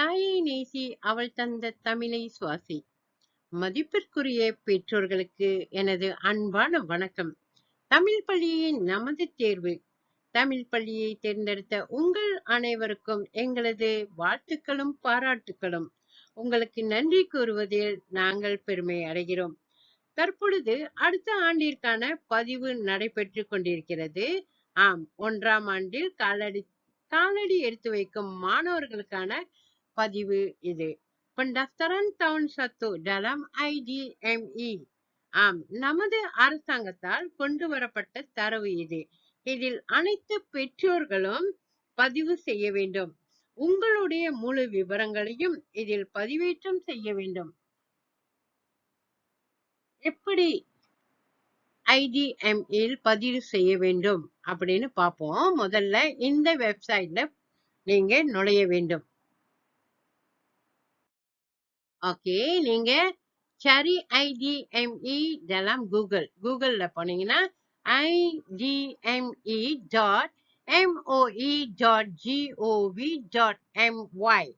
தாயை நேசி அவள் தந்த தமிழை சுவாசி. மதிப்பிற்குரிய பெற்றோர்களுக்கு எனது அன்பான வணக்கம். தமிழ் பள்ளியின் நமது தேர்வு. தமிழ் பள்ளியை தேர்ந்தெடுத்த உங்கள் அனைவருக்கும் எங்களது வாழ்த்துக்களும் பாராட்டுக்களும். உங்களுக்கு நன்றி கூறுவதில் நாங்கள் பெருமை அடைகிறோம். தற்பொழுது அடுத்த ஆண்டிற்கான பதிவு நடைபெற்று கொண்டிருக்கிறது. ஆம் ஒன்றாம் ஆண்டில் காலடி காலடி எடுத்து வைக்கும் மாணவர்களுக்கான பதிவு இது. pendaftaran tahun 1 dalam IDME ஆம் நமது அரசாங்கத்தால் கொண்டு வரப்பட்ட தரவு இது. இதில் அனைத்து பெற்றோர்களும் பதிவு செய்ய வேண்டும். உங்களுடைய முழு விவரங்களையும் இதில் பதிவேற்றம் செய்ய வேண்டும். எப்படி ஐடிஎம்இல் பதிவு செய்ய வேண்டும் அப்படின்னு பார்ப்போம். முதல்ல இந்த வெப்சைட்ல நீங்க நுழைய வேண்டும். ஓகே. நீங்கள் சரி ஐடிஎம்இ dalam கூகுள். கூகுளில் போனீங்கன்னா IDME dot MOE dot GOV dot MY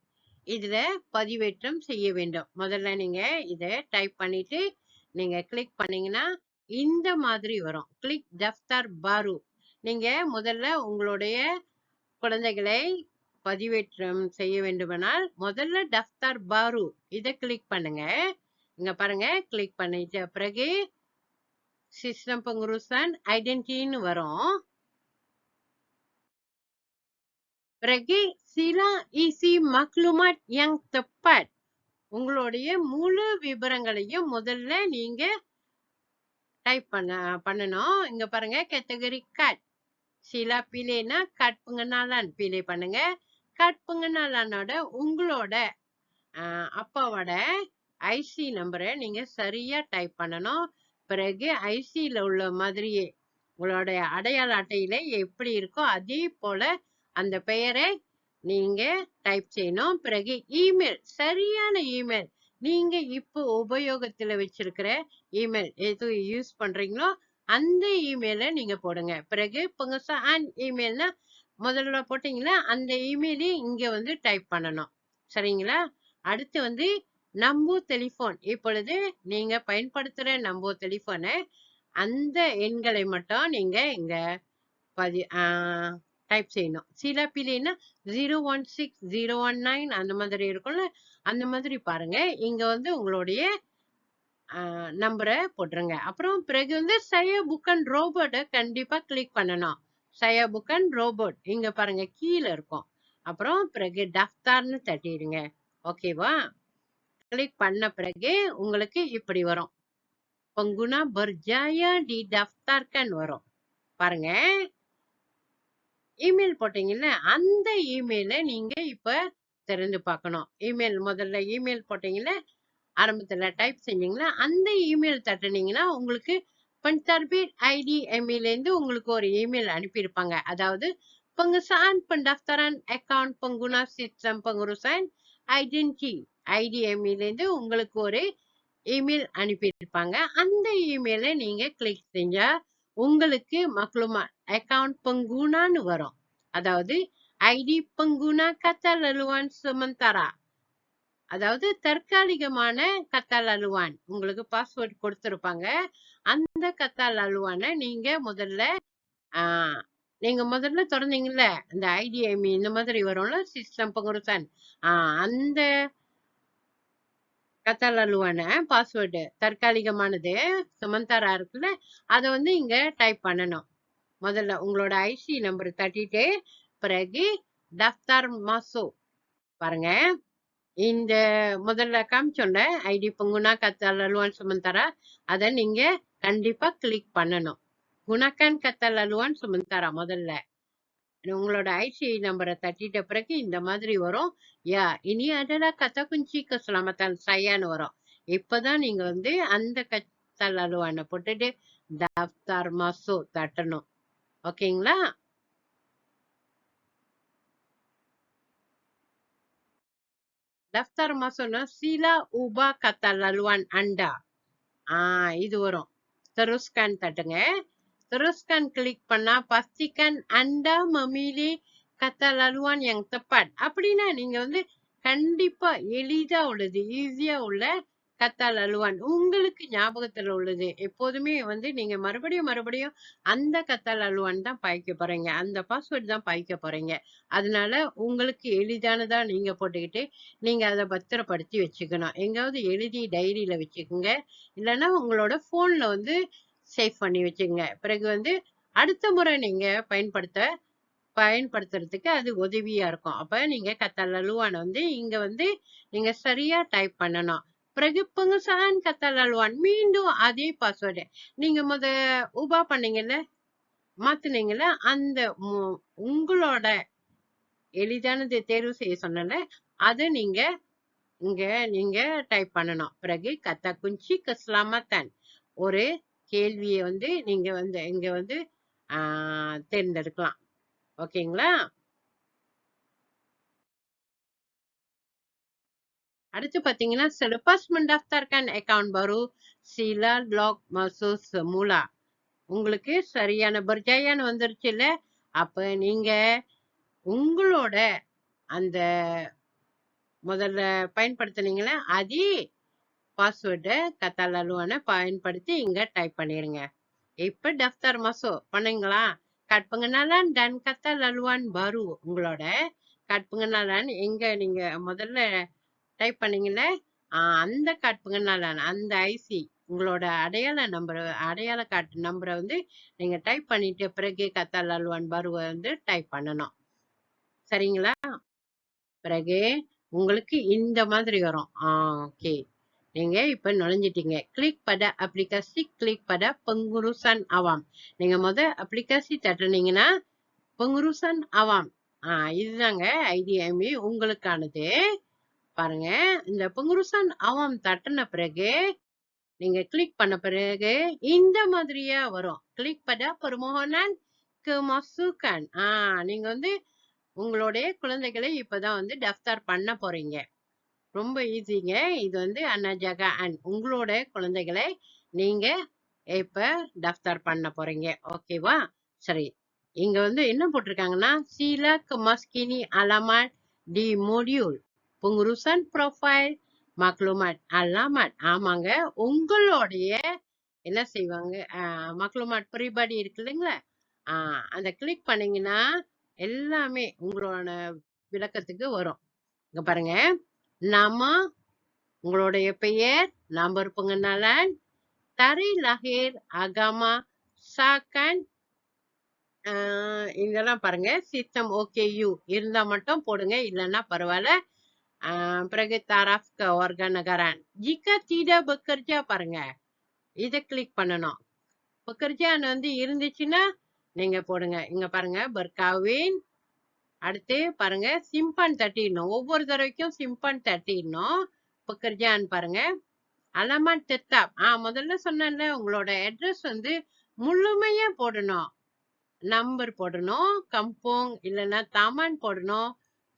இதுல பதிவேற்றம் செய்ய வேண்டும். முதல்ல நீங்க இதை டைப் பண்ணிட்டு நீங்க கிளிக் பண்ணீங்கன்னா இந்த மாதிரி வரும். கிளிக் தஃப்தர் பாரு நீங்க முதல்ல உங்களுடைய குழந்தைகளை பதிவேற்றம் செய்ய வேண்டுமானால் முதல்ல டஃப்தர் பாரு இதை கிளிக் பண்ணுங்க. இங்க பாருங்க கிளிக் பண்ணிட்ட பிறகு சிஸ்டம் பங்குருசன் ஐடென்டின்னு வரும். பிறகு சிலா இசி மக்லுமாட் யங் தப்பட். உங்களுடைய முழு விவரங்களையும் முதல்ல நீங்க டைப் பண்ண பண்ணணும். இங்க பாருங்க கேட்டகரி கட் சிலா பிலேனா கட் pengenalan பிலே பண்ணுங்க. கட் உங்களோட அஹ் அப்பாவோட ஐசி நம்பரை நீங்க சரியா டைப் பண்ணணும். பிறகு ஐசியில் உள்ள மாதிரியே உங்களுடைய அடையாள அட்டையில எப்படி இருக்கோ அதே போல அந்த பெயரை நீங்க டைப் செய்யணும். பிறகு இமெயில் சரியான இமெயில் நீங்க இப்போ உபயோகத்துல வச்சிருக்கிற இமெயில் எது யூஸ் பண்றீங்களோ அந்த இமெயிலை நீங்க போடுங்க. பிறகு புங்கசான் இமெயில்னா முதல்ல போட்டிங்களா? அந்த இமெயிலையும் இங்க வந்து டைப் பண்ணணும். சரிங்களா? அடுத்து வந்து நம்போ டெலிஃபோன் இப்பொழுது நீங்க பயன்படுத்துற நம்போ டெலிஃபோனை அந்த எண்களை மட்டும் நீங்க இங்க பதி டைப் செய்யணும். சில பிள்ளைன்னா zero one six zero one nine அந்த மாதிரி இருக்கும்ல? அந்த மாதிரி பாருங்க. இங்க வந்து உங்களுடைய நம்பரை போட்டுருங்க. அப்புறம் பிறகு வந்து சை புக் அண்ட் ரோபோட்டை கண்டிப்பா கிளிக் பண்ணணும். சய புக்கன் ரோபோட். இங்க பாருங்க கீழே இருக்கும். அப்புறம் பிறகு டஃப்தார்னு தட்டிடுங்க. ஓகேவா? கிளிக் பண்ண பிறகு உங்களுக்கு இப்படி வரும். பங்குனா பர்ஜாயா டி டஃப்தார்கன் வரும். பாருங்க. இமெயில் போட்டீங்கல்ல அந்த இமெயிலை நீங்க இப்ப திறந்து பார்க்கணும். இமெயில் முதல்ல இமெயில் போட்டீங்கல்ல ஆரம்பத்துல டைப் செஞ்சீங்களா அந்த இமெயில் தட்டுனீங்கன்னா உங்களுக்கு பன்தர்பீட் ஐடி எம்இல இருந்து உங்களுக்கு ஒரு இமெயில் அனுப்பியிருப்பாங்க. அதாவது pengesahan pendaftaran account pengguna sistem pengurusan identity IDME உங்களுக்கு ஒரு இமெயில் அனுப்பியிருப்பாங்க. அந்த இமெயிலை நீங்க கிளிக் செஞ்சா உங்களுக்கு மக்ளுமா அக்கவுண்ட் பங்குனான்னு வரும். அதாவது ஐடி பங்குனா கத்தல் அலுவான் சுமந்தாரா அதாவது தற்காலிகமான கத்தல் அலுவான். உங்களுக்கு பாஸ்வேர்ட் கொடுத்துருப்பாங்க. அந்த கத்தால் அலுவானை நீங்க முதல்ல ஆஹ் நீங்க முதல்ல திறந்தீங்கல்ல இந்த ஐடிஎம்இ இந்த மாதிரி வரும்ல சிஸ்டம் பங்குருசான் ஆஹ் அந்த கத்தால் அழுவான பாஸ்வேர்டு தற்காலிகமானது சுமந்தாரா இருக்குல்ல அதை வந்து இங்க டைப் பண்ணணும். முதல்ல உங்களோட ஐசி நம்பர் தட்டிட்டு பிறகு டஃப்தார் மாசோ பாருங்க இந்த முதல்ல காமிச்சோன்ல ஐடி பொங்குனா கத்தால் அழுவான் சுமந்தாரா அதை நீங்க கண்டிப்பா கிளிக் பண்ணணும். குணக்கன் கத்தல் அலுவான் சுமந்தாரா? முதல்ல. உங்களோட ஐசி நம்பரை தட்டிட்ட பிறகு இந்த மாதிரி வரும். யா இனி அதெல்லாம் கத்த குஞ்சி keselamatan sayanu வரும். இப்பதான் நீங்க வந்து அந்த கத்தல் அலுவானை போட்டுட்டு டஃப்தார் மாசோ தட்டணும். ஓகேங்களா? தஃப்தார் மாசோன்னா sila உபா கத்தல் laluan அண்டா. Ah, இது வரும். Teruskan தட்டுங்க. Teruskan klik பண்ணா pastikan anda memilih kata laluan yang tepat. அப்படின்னா நீங்க வந்து கண்டிப்பா எளிதா உள்ளது ஈஸியா உள்ள கத்தால் அழுவான். உங்களுக்கு ஞாபகத்துல உள்ளது. எப்போதுமே வந்து நீங்க மறுபடியும் மறுபடியும் அந்த கத்தால் அழுவான் தான் பாய்க்க போறீங்க. அந்த பாஸ்வேர்ட் தான் பாய்க்க போறீங்க. அதனால உங்களுக்கு எளிதானதா நீங்க போட்டுக்கிட்டு நீங்க அதை பத்திரப்படுத்தி வச்சுக்கணும். எங்காவது எழுதி டைரியில வச்சுக்கோங்க. இல்லைன்னா உங்களோட போன்ல வந்து சேவ் பண்ணி வச்சுக்கோங்க. பிறகு வந்து அடுத்த முறை நீங்க பயன்படுத்த பயன்படுத்துறதுக்கு அது உதவியா இருக்கும். அப்ப நீங்க கத்தால் அழுவான வந்து இங்க வந்து நீங்க சரியா டைப் பண்ணணும். பிறகு pengesahan kata laluan மீண்டும் அதே பாஸ்வேர்டு நீங்க முத உபா பண்ணீங்கல்ல? மாத்துனீங்கல்ல? அந்த உங்களோட எளிதானது தேர்வு செய்ய சொன்னல அதை நீங்க இங்க நீங்க டைப் பண்ணணும். பிறகு கத்தா குஞ்சி கஸ்லாமத்தன் ஒரு கேள்வியை வந்து நீங்க வந்து இங்க வந்து ஆஹ் தேர்ந்தெடுக்கலாம். ஓகேங்களா? அடுத்து பாத்தீங்கன்னா ஆஃப் தர்கன் அக்கௌண்ட் வரும். சீலா லாக் மசூஸ் மூலா. உங்களுக்கு சரியான பர்ஜாயான்னு வந்துருச்சுல்ல அப்ப நீங்க உங்களோட அந்த முதல்ல பயன்படுத்தினீங்களே அதே பாஸ்வேர்டை கத்தால் அலுவான பயன்படுத்தி இங்கே டைப் பண்ணிடுங்க இப்போ டஃப்தர் மசோ பண்ணீங்களா? kad pengenalan டன் kata laluan பரு உங்களோட kad pengenalan எங்க நீங்கள் முதல்ல டைப் பண்ணீங்கல்ல ஆஹ் அந்த கார்டு pengenalan அந்த ஐசி உங்களோட அடையாள நம்பர் அடையாள கார்டு நம்பரை வந்து நீங்க டைப் பண்ணிட்டு பிறகு கத்தால் அல்வான் பருவை வந்து டைப் பண்ணணும். சரிங்களா? பிறகு உங்களுக்கு இந்த மாதிரி வரும். ஓகே நீங்க இப்ப நுழைஞ்சிட்டீங்க. கிளிக் பட அப்ளிகாசி கிளிக் பட பொங்குருசன் அவாம். நீங்க முத அப்ளிகாசி தட்டுனீங்கன்னா பொங்குருசன் அவாம். ஆஹ் இதுதாங்க ஐடிஎம்இ உங்களுக்கானது. பாருங்க. இந்த pengurusan அவம் தட்டின பிறகு நீங்க கிளிக் பண்ண பிறகு இந்த மாதிரியா வரும். கிளிக் பண்ண permohonan kemasukan ஆஹ் நீங்க வந்து உங்களுடைய குழந்தைகளை இப்பதான் வந்து டஃப்தார் பண்ண போறீங்க. ரொம்ப ஈஸிங்க இது வந்து அன்னஜகா அண்ட் உங்களோட குழந்தைகளை நீங்க இப்ப டஃப்தார் பண்ண போறீங்க. ஓகேவா சரி. இங்க வந்து என்ன போட்டிருக்காங்கன்னா சீலக் மஸ்கினி அலாமாட் டி மோடியூல். Pengurusan profile maklumat alamat. ஆமாங்க. உங்களுடைய என்ன செய்வாங்க? ஆஹ் மக்லுமாட் இருக்கு இல்லைங்களா? அந்த கிளிக் பண்ணீங்கன்னா எல்லாமே உங்களோட விளக்கத்துக்கு வரும். இங்க பாருங்க. நாம உங்களுடைய பெயர் நம்பர் இருப்பங்க நலன் lahir லஹேர் sakan சாக்கன் இதெல்லாம் பாருங்க. சிஸ்டம் ஓகே யூ இருந்தா மட்டும் போடுங்க. இல்லைன்னா பரவாயில்ல. பிறகு taraf ke warga negaraan jika tidak bekerja பாருங்க இதை கிளிக் பண்ணணும் பெக்கர்ஜான் வந்து இருந்துச்சுன்னா நீங்க போடுங்க இங்க பாருங்க berkawin. அடுத்து பாருங்க சிம்பன் தட்டிடணும் ஒவ்வொரு தடவைக்கும் சிம்பன் தட்டிடணும் பெக்கர்ஜான் பாருங்க அலமான் தெத்தாப் ஆ முதல்ல சொன்னேன்ல உங்களோட அட்ரஸ் வந்து முழுமையா போடணும் நம்பர் போடணும் கம்போங் இல்லைன்னா தாமான் போடணும்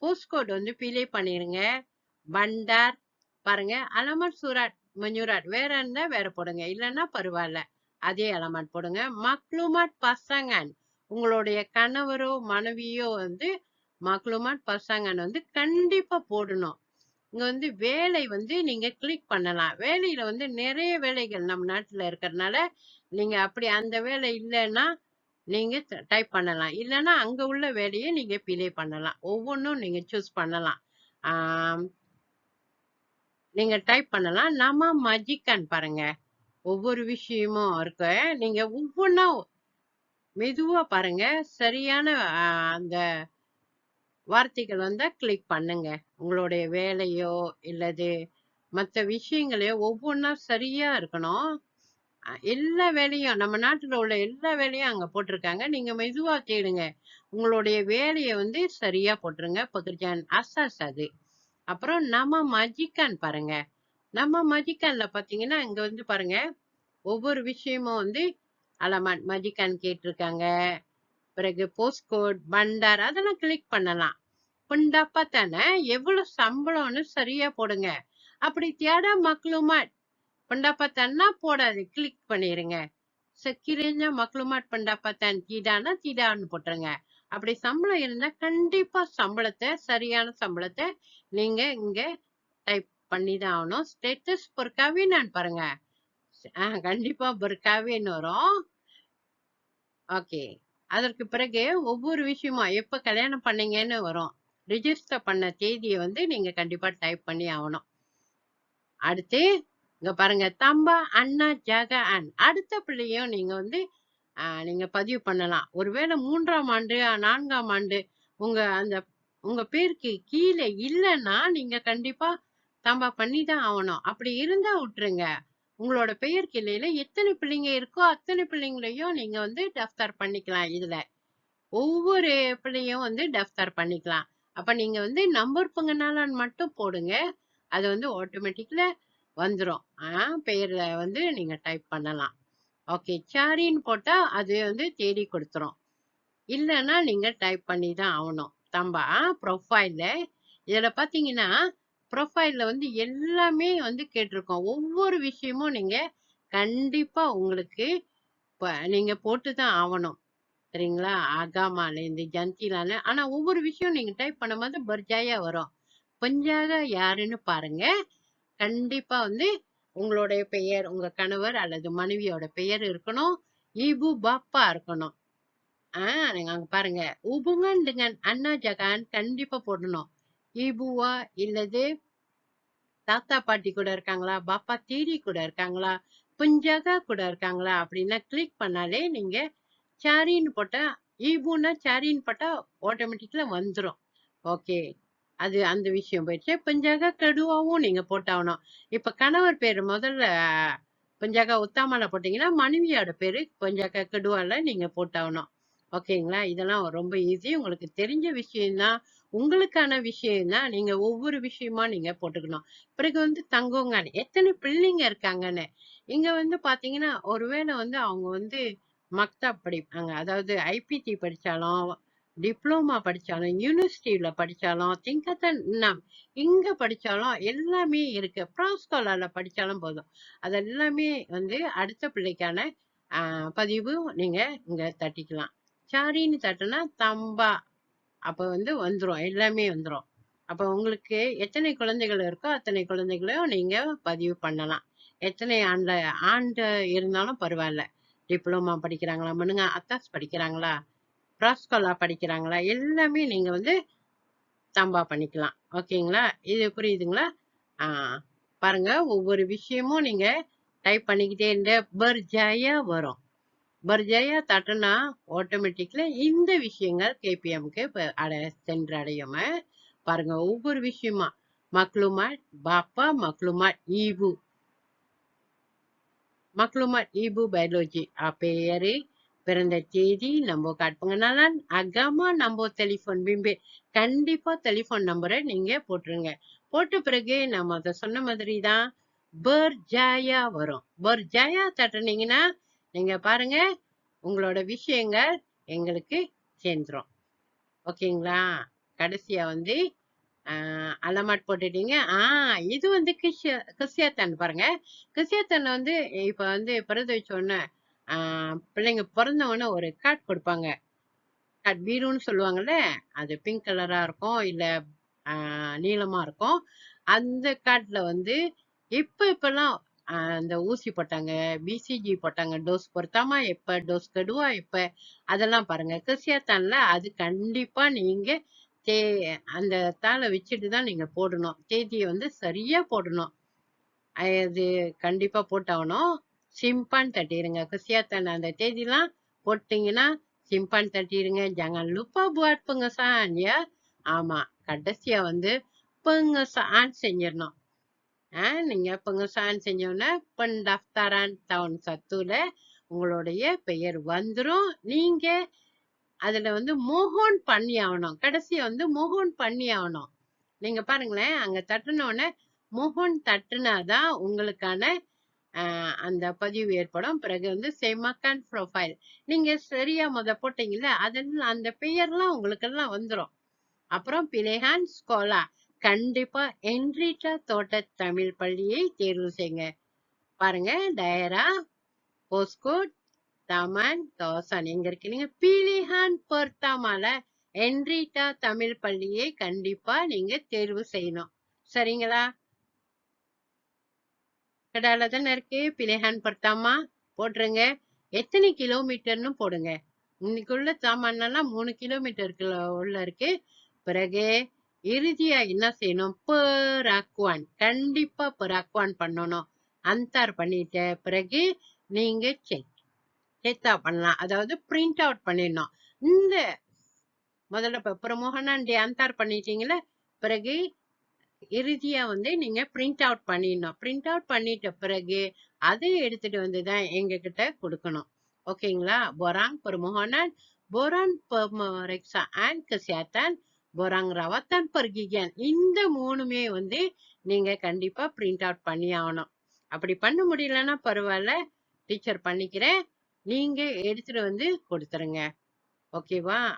போஸ்ட்கோட் வந்து பிலே பண்ணிருங்க. பண்டார் பாருங்க அலமட் சூராட் மஞ்சூராட் வேற இருந்தா வேற போடுங்க. இல்லைன்னா பரவாயில்ல. அதே அலமாட் போடுங்க. மக்ளுமாட் பசங்கன் உங்களுடைய கணவரோ மனைவியோ வந்து மக்ளுமாட் பசங்கன் வந்து கண்டிப்பா போடணும். இங்க வந்து வேலை வந்து நீங்க கிளிக் பண்ணலாம். வேலையில வந்து நிறைய வேலைகள் நம்ம நாட்டுல இருக்கிறதுனால நீங்க அப்படி அந்த வேலை இல்லைன்னா நீங்க டைப் பண்ணலாம். இல்லைன்னா அங்க உள்ள வேலையை நீங்க பிளே பண்ணலாம். ஒவ்வொன்றும் நீங்க சூஸ் பண்ணலாம். நீங்க டைப் பண்ணலாம். நம்ம மஜிக்கன் பாருங்க. ஒவ்வொரு விஷயமும் இருக்கு. நீங்க ஒவ்வொன்றா மெதுவா பாருங்க. சரியான அந்த வார்த்தைகள் வந்தா கிளிக் பண்ணுங்க. உங்களுடைய வேலையோ இல்லது மற்ற விஷயங்களையோ ஒவ்வொன்றா சரியா இருக்கணும். எல்லா வேலையும் நம்ம நாட்டில் உள்ள எல்லா வேலையும் அங்கே போட்டிருக்காங்க. நீங்கள் மெதுவாக தேடுங்க உங்களுடைய வேலையை வந்து சரியாக போட்டுருங்க. பகிர்ஜான் அசாஸ் அது. அப்புறம் நம்ம மஜிக்கான் பாருங்க. நம்ம மஜிக்கான்ல பார்த்தீங்கன்னா இங்கே வந்து பாருங்க. ஒவ்வொரு விஷயமும் வந்து அலமான் மஜிக்கான் கேட்டிருக்காங்க. பிறகு போஸ்ட்கோட் பண்டார் அதெல்லாம் கிளிக் பண்ணலாம். புண்டாப்பா தானே? எவ்வளவு சம்பளம்னு சரியா போடுங்க. அப்படி தேட மக்களுமா pendapatan போடாது. கிளிக் பண்ணிருங்க. மக்களுமாட் maklumat pendapatan தீடானா தீடான்னு போட்டுருங்க. அப்படி சம்பளம் இருந்தா கண்டிப்பா சம்பளத்தை சரியான சம்பளத்தை நீங்க இங்க டைப் பண்ணி தான் ஆகணும் ஸ்டேட்டஸ் பொறுக்காவின்னு பாருங்க. கண்டிப்பா பொறுக்காவின்னு வரும். ஓகே. அதற்கு பிறகு ஒவ்வொரு விஷயமா எப்ப கல்யாணம் பண்ணீங்கன்னு வரும். ரிஜிஸ்டர் பண்ண தேதியை வந்து நீங்க கண்டிப்பா டைப் பண்ணி ஆகணும். அடுத்து இங்க பாருங்க. தம்பா அண்ணா ஜக அன். அடுத்த பிள்ளையும் நீங்க வந்து நீங்க பதிவு பண்ணலாம். ஒருவேளை மூன்றாம் ஆண்டு நான்காம் ஆண்டு உங்க அந்த உங்க பேருக்கு கீழே இல்லைன்னா நீங்க கண்டிப்பா தம்பா பண்ணி தான் ஆகணும். அப்படி இருந்தா விட்டுருங்க. உங்களோட பெயர் கிளையில எத்தனை பிள்ளைங்க இருக்கோ அத்தனை பிள்ளைங்களையும் நீங்க வந்து டஃப்தார் பண்ணிக்கலாம் இதுல. ஒவ்வொரு பிள்ளையும் வந்து டஃப்தார் பண்ணிக்கலாம். அப்ப நீங்க வந்து நம்பர் பங்கனாலான்னு மட்டும் போடுங்க. அது வந்து ஆட்டோமேட்டிக்ல வந்துரும். ஆஹ் பெயர்ல வந்து நீங்க டைப் பண்ணலாம். ஓகே சாரின்னு போட்டா அது வந்து தேடி கொடுத்துரும். இல்லைன்னா நீங்க டைப் பண்ணி தான் ஆகணும். தம்பா ப்ரொஃபைலில் இதுல பாத்தீங்கன்னா ப்ரொஃபைலில் வந்து எல்லாமே வந்து கேட்டிருக்கோம். ஒவ்வொரு விஷயமும் நீங்க கண்டிப்பா உங்களுக்கு இப்போ நீங்க போட்டு தான் ஆகணும். சரிங்களா? அகாமாலேருந்து ஜந்திலான்னு ஆனால் ஆனா ஒவ்வொரு விஷயம் நீங்க டைப் பண்ணும்போது பர்ஜாயா வரும். பஞ்சாக யாருன்னு பாருங்க. கண்டிப்பா வந்து உங்களுடைய பெயர் உங்க கணவர் அல்லது மனைவியோட பெயர் இருக்கணும். ஈபு பாப்பா இருக்கணும். ஆஹ் நீங்க அங்க பாருங்க. உபுங்கன் டிங்கன் அண்ணா ஜகான் கண்டிப்பா போடணும். ஈபுவா இல்லது தாத்தா பாட்டி கூட இருக்காங்களா? பாப்பா தீடி கூட இருக்காங்களா? புஞ்சகா கூட இருக்காங்களா? அப்படின்னா கிளிக் பண்ணாலே நீங்க சாரின்னு போட்டா ஈபுன்னா சாரின்னு போட்டா ஆட்டோமேட்டிக்ல வந்துரும். ஓகே அது அந்த விஷயம் போயிடுச்சு. பஞ்சாக கடுவாவும் நீங்க போட்டாகணும். இப்ப கணவர் பேரு முதல்ல பஞ்சாக உத்தாமல போட்டீங்கன்னா மனைவியோட பேரு பஞ்சாக கடுவால நீங்க போட்டாகணும். ஓகேங்களா? இதெல்லாம் ரொம்ப ஈஸி உங்களுக்கு தெரிஞ்ச விஷயம்தான் உங்களுக்கான விஷயம்தான் நீங்க ஒவ்வொரு விஷயமா நீங்க போட்டுக்கணும். பிறகு வந்து தங்கோங்கான். எத்தனை பிள்ளைங்க இருக்காங்கன்னு. இங்க வந்து பாத்தீங்கன்னா ஒருவேளை வந்து அவங்க வந்து மக்தா படிப்பாங்க. அதாவது ஐபிடி படிச்சாலும் டிப்ளமா படிச்சாலும் யூனிவர்சிட்டியில படிச்சாலும் திங்கத்தன் நம் இங்க படிச்சாலும் எல்லாமே இருக்கு. ப்ராஸ்காலால படிச்சாலும் போதும். அது எல்லாமே வந்து அடுத்த பிள்ளைக்கான ஆஹ், பதிவு நீங்க இங்க தட்டிக்கலாம். சாரின்னு தட்டுனா தம்பா. அப்ப வந்து வந்துரும். எல்லாமே வந்துரும். அப்ப உங்களுக்கு எத்தனை குழந்தைகள் இருக்கோ அத்தனை குழந்தைகளையும் நீங்க பதிவு பண்ணலாம். எத்தனை ஆண்டு ஆண்டு இருந்தாலும் பரவாயில்ல. டிப்ளமா படிக்கிறாங்களா மனுங்க அத்தாஸ் படிக்கிறாங்களா? ப்ராஸ்கோலா படிக்கிறாங்களா? எல்லாமே நீங்கள் வந்து தம்பா பண்ணிக்கலாம். ஓகேங்களா? இது புரியுதுங்களா? ஆ பாருங்க. ஒவ்வொரு விஷயமும் நீங்கள் டைப் பண்ணிக்கிட்டே இருந்த பர்ஜாயா வரும். பர்ஜாயா தட்டுனா ஆட்டோமேட்டிக்கில் இந்த விஷயங்கள் கேபிஎம்க்கு அட சென்றடையும் பாருங்க. ஒவ்வொரு விஷயமா மக்ளுமாட் பாப்பா மக்ளுமாட் ஈபு maklumat ஈபு பயாலஜி Ah, பிறந்த தேதி நம்ம காட் அகமா நம்ம நம்பர் டெலிஃபோன் பிம்பே கண்டிப்பா டெலிஃபோன் நம்பரை நீங்க போட்டுருங்க. போட்ட பிறகு நம்ம அதை சொன்ன மாதிரி தான் பர்ஜாயா வரும். பர்ஜாயா தட்டுனீங்கன்னா நீங்க பாருங்க உங்களோட விஷயங்கள் எங்களுக்கு சேர்ந்துரும். ஓகேங்களா? கடைசியா வந்து அலமாட் போட்டுட்டீங்க. ஆஹ் இது வந்து கிஷ் கிறிஸ்தியாத்தன் பாருங்க. கிறிஸ்தியாத்தன் வந்து இப்ப வந்து பிறந்த வச்ச உடனே பிள்ளைங்க பிறந்த உடனே ஒரு கார்டு கொடுப்பாங்க. கார்டு பீருன்னு சொல்லுவாங்கல்ல அது பிங்க் கலரா இருக்கும் இல்ல நீளமா இருக்கும். அந்த கார்டுல வந்து இப்ப இப்பெல்லாம் அந்த ஊசி போட்டாங்க பிசிஜி போட்டாங்க டோஸ் பொருத்தாமா எப்ப டோஸ் கெடுவா எப்ப அதெல்லாம் பாருங்க. கிறிஸ்தியாத்தான்ல அது கண்டிப்பா நீங்க தே அந்த தாளை வச்சுட்டு தான் நீங்க போடணும். தேதியை வந்து சரியா போடணும். அது கண்டிப்பா போட்டாகணும் சிம்பான் தட்டிடுங்க. கிறிஸ்தியாத்தன் அந்த தேதிலாம் போட்டீங்கன்னா சிம்பான் தட்டிடுங்க. ஜங்கன் லுப்பா buat pengesahan ya ஆமா கடைசியா வந்து pengesahan செஞ்சிடணும். ஆஹ் நீங்க pengesahan செஞ்சோன்னா டஃப்தாரான் டவுன் சத்துல உங்களுடைய பெயர் வந்துடும் நீங்க அதுல வந்து மோகன் பண்ணி ஆகணும் கடைசியா வந்து மோகன் பண்ணி ஆகணும் நீங்க பாருங்களேன் அங்க தட்டுன உடனே மோகன் தட்டுனாதான் உங்களுக்கான அந்த பதிவு ஏற்படும். பிறகு வந்து செமக்கான் ப்ரொஃபைல் நீங்க சரியா முத போட்டீங்கல்ல அதெல்லாம் அந்த பெயர்லாம் உங்களுக்கு எல்லாம் வந்துரும். அப்புறம் பிளேஹான் ஸ்கோலா கண்டிப்பா என்ரிட்டா தோட்ட தமிழ் பள்ளியை தேர்வு செய்யுங்க பாருங்க டயரா போஸ்கோட் தமன் kawasan எங்க இருக்கீங்க? Pilihan pertamaல என்ரிட்டா தமிழ் பள்ளியை கண்டிப்பா நீங்க தேர்வு செய்யணும். சரிங்களா? கடால தானே இருக்கு? பிளேஹான் பர்த்தாமா போட்டுருங்க. எத்தனை கிலோமீட்டர்னு போடுங்க. இன்னைக்குள்ள சாமானெல்லாம் மூணு கிலோமீட்டருக்குள்ள உள்ள இருக்கு. பிறகு இறுதியா என்ன செய்யணும்? பராக்குவான். கண்டிப்பா பராக்குவான் பண்ணணும். அந்தார் பண்ணிட்ட பிறகு நீங்க செக் செத்தா பண்ணலாம். அதாவது பிரிண்ட் அவுட் பண்ணிடணும். இந்த முதல்ல இப்ப பிரமோகனான் அந்தார் பண்ணிட்டீங்களே பிறகு இறுதியா வந்து நீங்க பிரிண்ட் அவுட் பண்ணிடணும். பிரிண்ட் அவுட் பண்ணிட்ட பிறகு அதை எடுத்துட்டு வந்து தான் எங்ககிட்ட கொடுக்கணும். ஓகேங்களா? Borang permohonan borang pemeriksaan kesehatan borang rawatan pergigian. இந்த மூணுமே வந்து நீங்க கண்டிப்பா பிரிண்ட் அவுட் பண்ணி ஆகணும். அப்படி பண்ண முடியலன்னா பரவாயில்ல. டீச்சர் பண்ணிக்கிறேன். நீங்க எடுத்துட்டு வந்து கொடுத்துருங்க. ஓகேவா?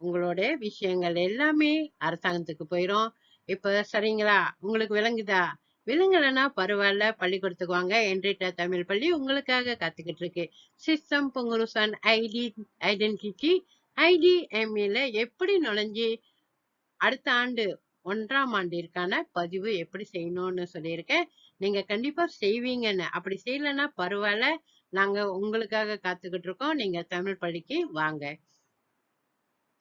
உங்களோட விஷயங்கள் எல்லாமே அரசாங்கத்துக்கு போயிரும். இப்ப சரிங்களா? உங்களுக்கு விளங்குதா? விளங்கலைன்னா பரவாயில்ல பள்ளிக்கூடத்துக்கு வாங்க என்ரிட்டா தமிழ் பள்ளி உங்களுக்காக காத்துக்கிட்டு இருக்கு சிஸ்டம் பொங்குருசான் ஐடி ஐடென்டிட்டி ஐடிஎம்ஏல எப்படி நுழைஞ்சு அடுத்த ஆண்டு ஒன்றாம் ஆண்டிற்கான பதிவு எப்படி செய்யணும்னு சொல்லியிருக்கேன். நீங்க கண்டிப்பா செய்வீங்கன்னு. அப்படி செய்யலைன்னா பரவாயில்ல நாங்க உங்களுக்காக காத்துக்கிட்டு இருக்கோம் நீங்க தமிழ் பள்ளிக்கு வாங்க.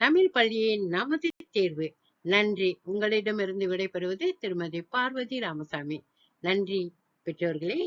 தமிழ் பள்ளியின் நமது தேர்வு. நன்றி. உங்களிடமிருந்து விடைபெறுவது திருமதி பார்வதி ராமசாமி. நன்றி பெற்றோர்களே.